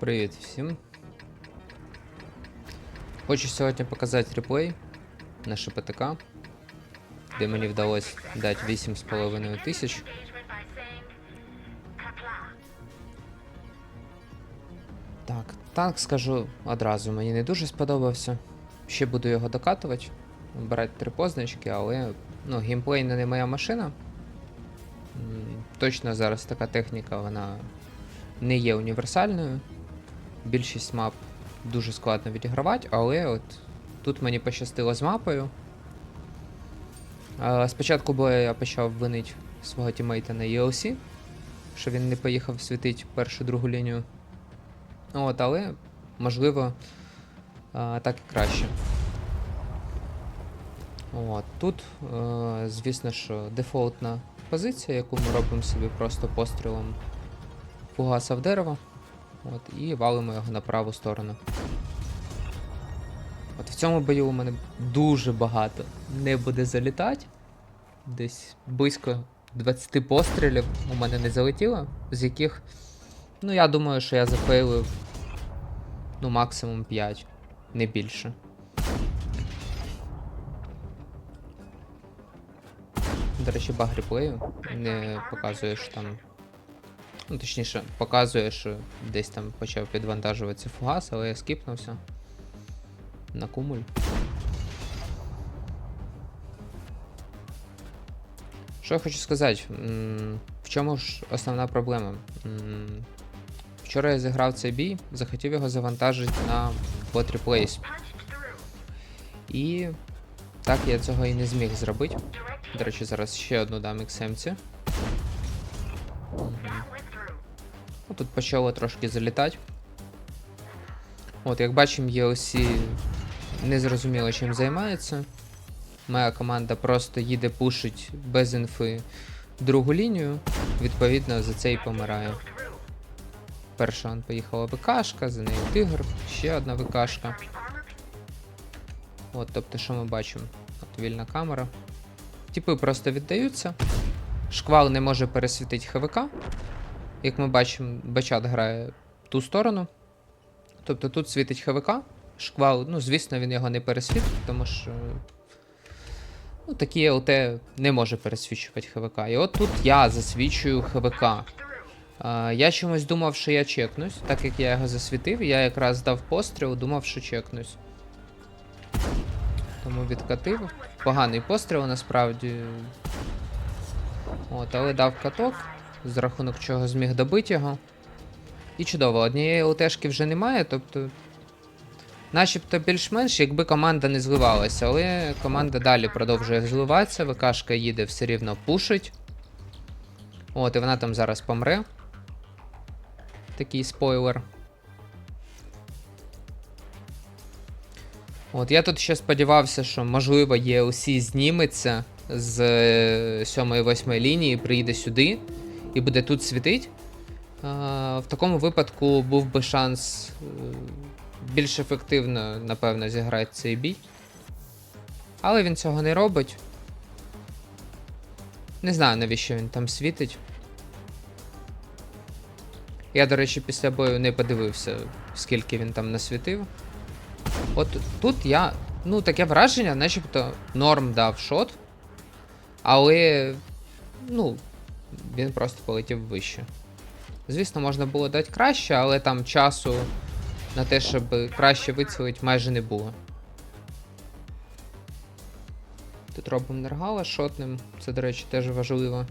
Привіт всім. Хочу сьогодні показати реплей на ШПТК, де мені вдалося дати 8,5 тисяч. Так, танк скажу одразу, мені не дуже сподобався. Ще буду його докатувати, брати три позначки, але ну, геймплей не моя машина. Точно зараз така техніка, вона не є універсальною. Більшість мап дуже складно відігравати, але от тут мені пощастило з мапою. Спочатку бо я почав винити свого тімейта на ELC, що він не поїхав світити першу другу лінію. От, але можливо так і краще. От, тут, е, звісно, що дефолтна позиція, яку ми робимо собі просто пострілом фугаса в дерево. От, і валимо його на праву сторону. От в цьому бою у мене дуже багато не буде залітати. Десь близько 20 пострілів у мене не залетіло, з яких, ну я думаю, що я зафейлив ну максимум 5, не більше. До речі, баг реплею не показує, що там Ну, точніше, показує, що десь там почав підвантажуватися фугас, але я скіпнувся. На кумуль. Що я хочу сказати? В чому ж основна проблема? Вчора я зіграв цей бій, захотів його завантажити на бот реплейс. І так я цього і не зміг зробити. До речі, зараз ще одну дам XM-ці. Тут почало трошки залітати. От, як бачимо, ELC не зрозуміло чим займається. Моя команда просто їде пушить без інфи другу лінію, відповідно за це і помирає. Перша он поїхала ВКшка, за нею тигр, ще одна ВКшка. От, тобто, що ми бачимо? От вільна камера. Типи просто віддаються. Шквал не може пересвітити ХВК. Як ми бачимо, бачат грає ту сторону. Тобто тут світить ХВК, шквал, ну, звісно, він його не пересвітить, тому що. Ну, такі ЛТ не може пересвічувати ХВК. І от тут я засвічую ХВК. А, я чомусь думав, що я чекнусь, так як я його засвітив, я якраз дав постріл, думав, що чекнусь. Тому відкатив. Поганий постріл насправді. От, але дав каток, з рахунок чого зміг добити його. І чудово, однієї ЛТшки вже немає, тобто. Начебто більш-менш, якби команда не зливалася, але команда далі продовжує зливатися, ВКшка їде все рівно пушить. От, і вона там зараз помре. Такий спойлер. От, я тут ще сподівався, що можливо ELC зніметься з 7-8 лінії, приїде сюди і буде тут світить. В такому випадку був би шанс е, більш ефективно, напевно, зіграти цей бій. Але він цього не робить. Не знаю, навіщо він там світить. Я, до речі, після бою не подивився, скільки він там насвітив. От тут я. Ну, таке враження, начебто норм дав шот. Але. Ну, він просто полетів вище. Звісно, можна було дати краще, але там часу на те, щоб краще вицілити, майже не було. Тут робимо нергала шотним, це, до речі, теж важливо.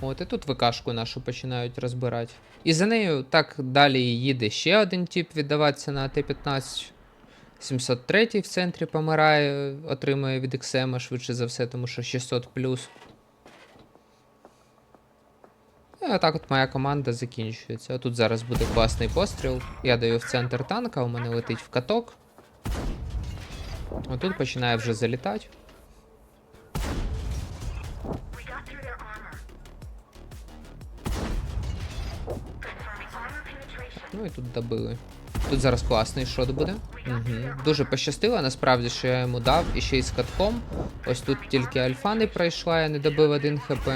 От, і тут ВКшку нашу починають розбирати. І за нею так далі їде ще один тип віддаватися на Т-15. 703 в центрі помирає, отримує від XM, швидше за все, тому що 600 плюс. І отак от моя команда закінчується. А тут зараз буде класний постріл. Я даю в центр танка, у мене летить в каток. Отут починає вже залітати. Ну і тут добили. Тут зараз класний шот буде. Угу. Дуже пощастило, насправді, що я йому дав, і ще й з катком. Ось тут тільки альфа не пройшла, я не добив один хп.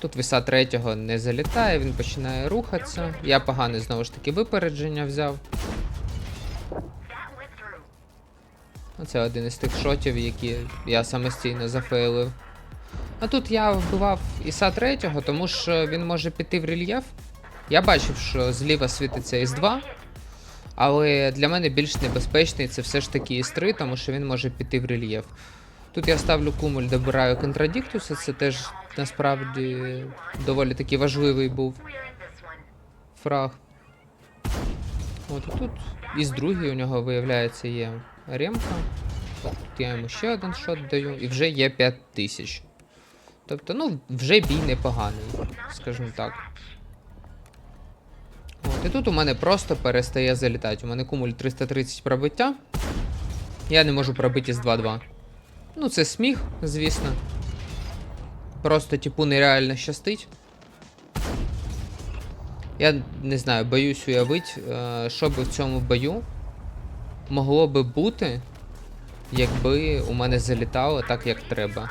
Тут віса третього не залітає, він починає рухатися. Я погане знову ж таки випередження взяв. Ну, Оце один із тих шотів, які я самостійно зафейлив. А тут я вбивав Іса третього, тому що він може піти в рельєф. Я бачив, що зліва світиться Іс-2, але для мене більш небезпечний це все ж таки Іс-3, тому що він може піти в рельєф. Тут я ставлю кумуль, добираю контрадіктуса, це теж насправді доволі таки важливий був фраг. От і тут із другий у нього виявляється є ремка. Тут я йому ще один шот даю, і вже є 5000. Тобто, ну, вже бій непоганий, скажімо так. От, і тут у мене просто перестає залітати. У мене кумуль 330 пробиття. Я не можу пробити з 2-2. Ну, це сміх, звісно. Просто, типу, нереально щастить. Я не знаю, боюсь уявити, е, що би в цьому бою могло би бути, якби у мене залітало так, як треба.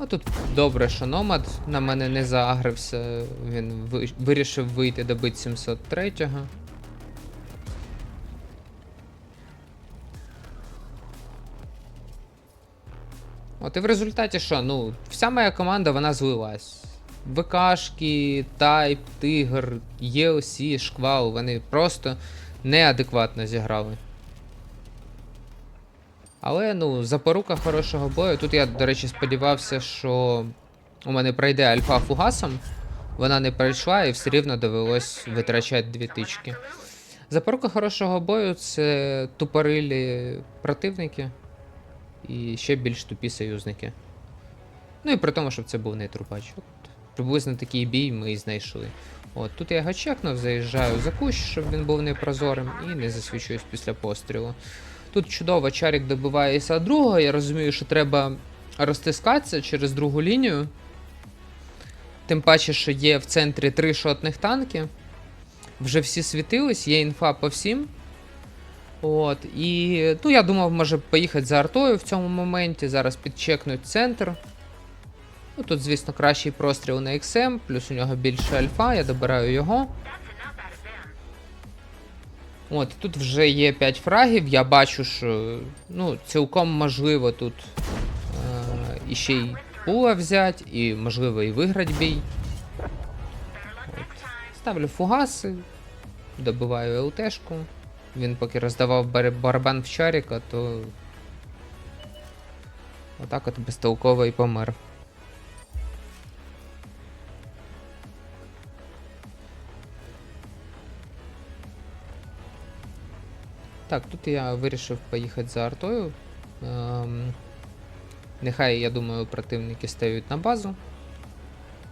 Ну тут добре, що Номад на мене не заагрився, він вирішив вийти добити 703-го. От і в результаті що? Ну, вся моя команда вона злилась. ВКшки, Тайп, Тигр, ЄОСі, Шквал, вони просто неадекватно зіграли. Але ну, запорука хорошого бою. Тут я, до речі, сподівався, що у мене пройде альфа фугасом. Вона не пройшла і все рівно довелось витрачати дві тички. Запорука хорошого бою це тупорилі противники і ще більш тупі союзники. Ну і при тому, щоб це був не трупач. От, приблизно такий бій ми і знайшли. От, тут я його чекнув, заїжджаю за кущ, щоб він був непрозорим, і не засвічуюсь після пострілу. Тут чудово, Чарік добиває Іса другого. Я розумію, що треба розтискатися через другу лінію. Тим паче, що є в центрі три шотних танки. Вже всі світились, є інфа по всім. От, і ну, я думав, може поїхати за артою в цьому моменті. Зараз підчекнуть центр. Ну, тут, звісно, кращий простріл на XM, плюс у нього більше альфа, я добираю його. От, тут вже є 5 фрагів, я бачу, що ну, цілком можливо тут е, іще й пула взяти, і можливо і виграти бій. От. Ставлю фугаси, добиваю ЛТшку. Він поки роздавав бар- барабан в чаріка, то отак от безтолково і помер. Так, тут я вирішив поїхати за артою. Ем, нехай, я думаю, противники стають на базу.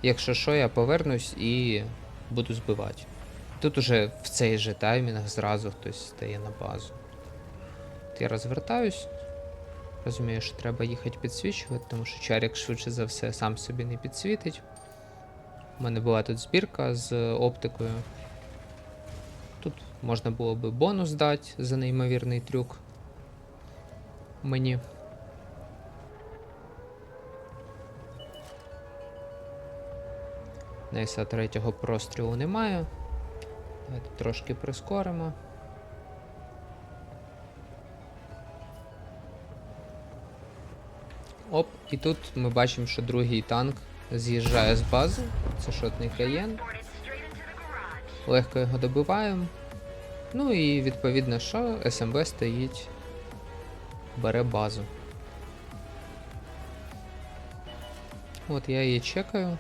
Якщо що, я повернусь і буду збивати. Тут уже в цей же таймінг зразу хтось стає на базу. От я розвертаюсь. Розумію, що треба їхати підсвічувати, тому що чарік швидше за все сам собі не підсвітить. У мене була тут збірка з оптикою. Можна було би бонус дати за неймовірний трюк. Мені. Найса третього прострілу немає. Давайте трошки прискоримо. Оп, і тут ми бачимо, що другий танк з'їжджає з бази. Це шотний каєн. Легко його добиваємо. Ну і відповідно, що СМБ стоїть, бере базу. От я її чекаю.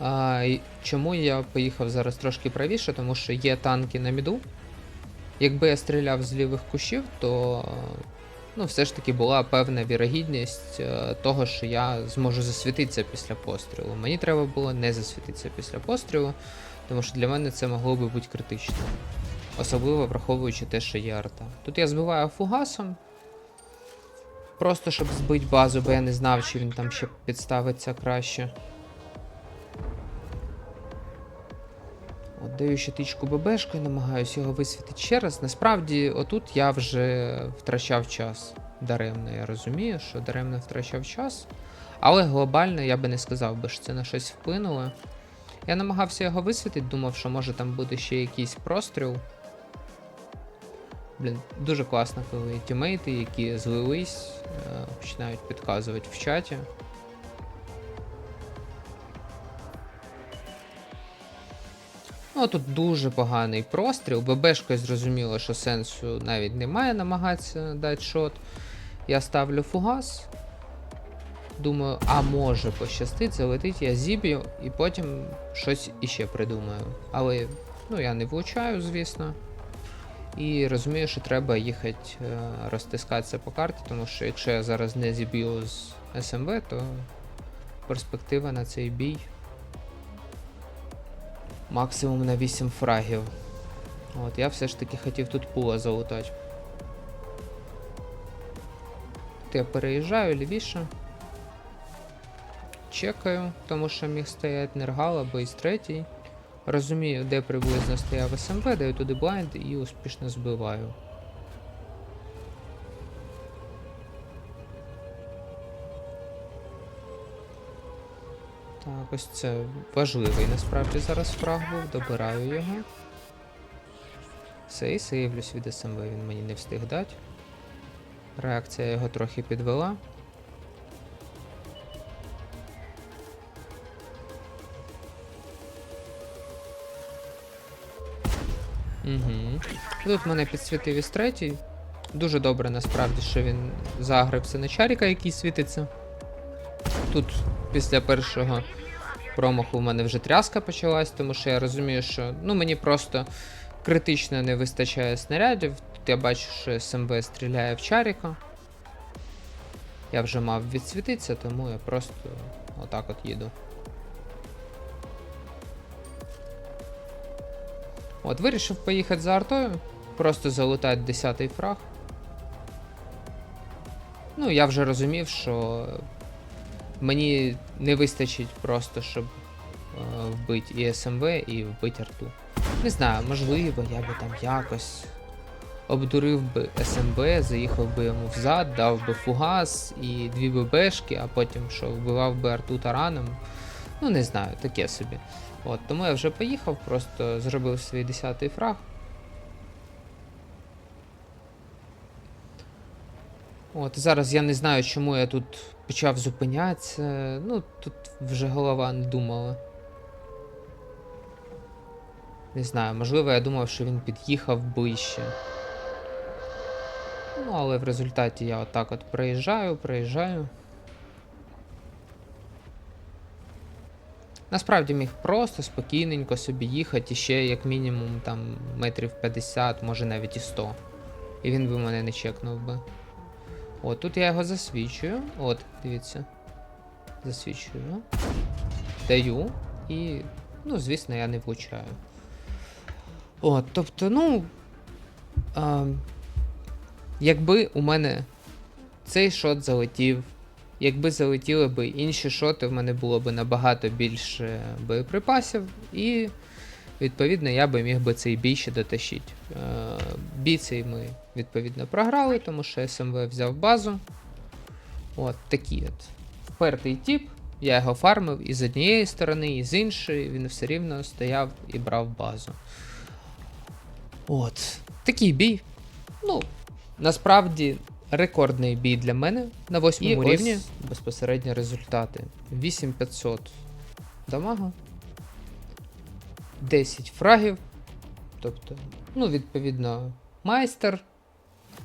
А, і чому я поїхав зараз трошки правіше? Тому що є танки на міду. Якби я стріляв з лівих кущів, то ну, все ж таки була певна вірогідність е, того, що я зможу засвітитися після пострілу. Мені треба було не засвітитися після пострілу, тому що для мене це могло би бути критично. Особливо враховуючи те, що є арта. Тут я збиваю фугасом. Просто щоб збити базу, бо я не знав, чи він там ще підставиться краще. От даю ще тичку ББшкою, намагаюся його висвітити ще раз. Насправді, отут я вже втрачав час. даремно. Я розумію, що даремно втрачав час. Але глобально я би не сказав би, що це на щось вплинуло. Я намагався його висвітити, думав, що може там буде ще якийсь простріл. Блін, дуже класно, коли тімейти, які злились, е, починають підказувати в чаті. Ну, тут дуже поганий простріл. ББшкою зрозуміло, що сенсу навіть немає намагатися дати шот. Я ставлю фугас. Думаю, а може пощастить, залетить, я зіб'ю і потім щось іще придумаю. Але ну, я не влучаю, звісно. І розумію, що треба їхати е, розтискатися по карті, тому що якщо я зараз не зіб'ю з СМВ, то перспектива на цей бій максимум на 8 фрагів. От, я все ж таки хотів тут пула залутати. Тут я переїжджаю лівіше. Чекаю, тому що міг стояти Нергал або із третій. Розумію, де приблизно стояв СМВ, даю туди блайнд і успішно збиваю. Так, ось це важливий насправді зараз фраг був, добираю його. Все, і сейвлюсь від СМВ, він мені не встиг дати. Реакція його трохи підвела. Угу. Тут мене підсвітив із третій. Дуже добре насправді, що він загрився на чаріка, який світиться. Тут після першого промаху в мене вже тряска почалась, тому що я розумію, що ну, мені просто критично не вистачає снарядів. Тут я бачу, що СМВ стріляє в чаріка. Я вже мав відсвітитися, тому я просто отак от їду. От, вирішив поїхати за артою, просто залутати 10-й фраг. Ну, я вже розумів, що мені не вистачить просто, щоб е, вбити і СМВ, і вбити арту. Не знаю, можливо, я би там якось обдурив би СМБ, заїхав би йому взад, дав би фугас і дві ББшки, а потім що вбивав би арту тараном. Ну, не знаю, таке собі. От, тому я вже поїхав, просто зробив свій 10-й фраг. От, зараз я не знаю, чому я тут почав зупинятися. Ну, тут вже голова не думала. Не знаю, можливо, я думав, що він під'їхав ближче. Ну, але в результаті я отак от проїжджаю, проїжджаю. Насправді міг просто спокійненько собі їхати ще як мінімум там метрів 50, може навіть і 100. І він би мене не чекнув би. От, тут я його засвічую. От, дивіться. Засвічую. Даю. І, ну, звісно, я не влучаю. От, тобто, ну. А, якби у мене цей шот залетів. Якби залетіли б інші шоти, в мене було б набагато більше боєприпасів, і відповідно я би міг би цей бій ще дотащити. Е, Бій цей ми відповідно програли, тому що СМВ взяв базу. От такий от. Впертий тип, я його фармив і з однієї сторони, і з іншої, він все рівно стояв і брав базу. От. Такий бій. Ну, насправді. Рекордний бій для мене на восьмому рівні. ось Безпосередні результати. 8500 дамага. 10 фрагів. Тобто, ну, відповідно, майстер,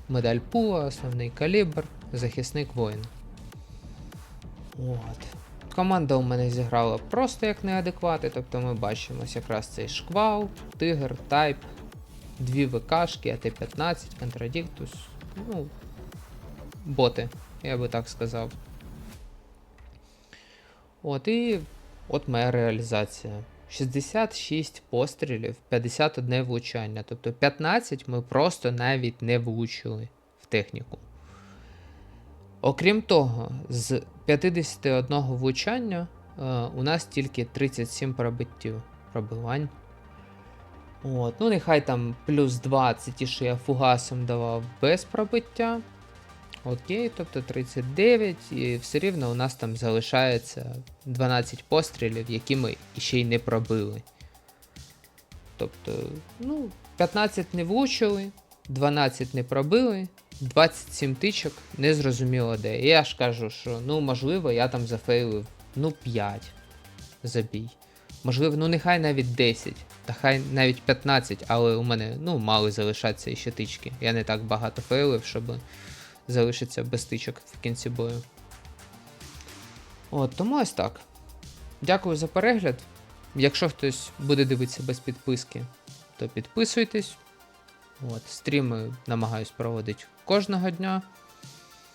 медаль пула, основний калібр, захисник воїн. От. Команда у мене зіграла просто як неадеквати, тобто ми бачимо ось якраз цей шквал, тигр, тайп, дві ВКшки, АТ-15, Контрадіктус. Ну, боти, я би так сказав. От і от моя реалізація. 66 пострілів, 51 влучання. Тобто 15 ми просто навіть не влучили в техніку. Окрім того, з 51 влучання е, у нас тільки 37 пробиттів пробивань. От, ну нехай там плюс 20, ті, що я фугасом давав без пробиття. Окей, тобто 39, і все рівно у нас там залишається 12 пострілів, які ми ще й не пробили. Тобто, ну, 15 не влучили, 12 не пробили, 27 тичок незрозуміло де. І я ж кажу, що ну, можливо, я там зафейлив ну 5 забій. Можливо, ну нехай навіть 10, та хай навіть 15, але у мене ну, мали залишатися ще тички. Я не так багато фейлив, щоб залишитися без тичок в кінці бою. От, тому ось так. Дякую за перегляд. Якщо хтось буде дивитися без підписки, то підписуйтесь. От, стріми намагаюсь проводити кожного дня.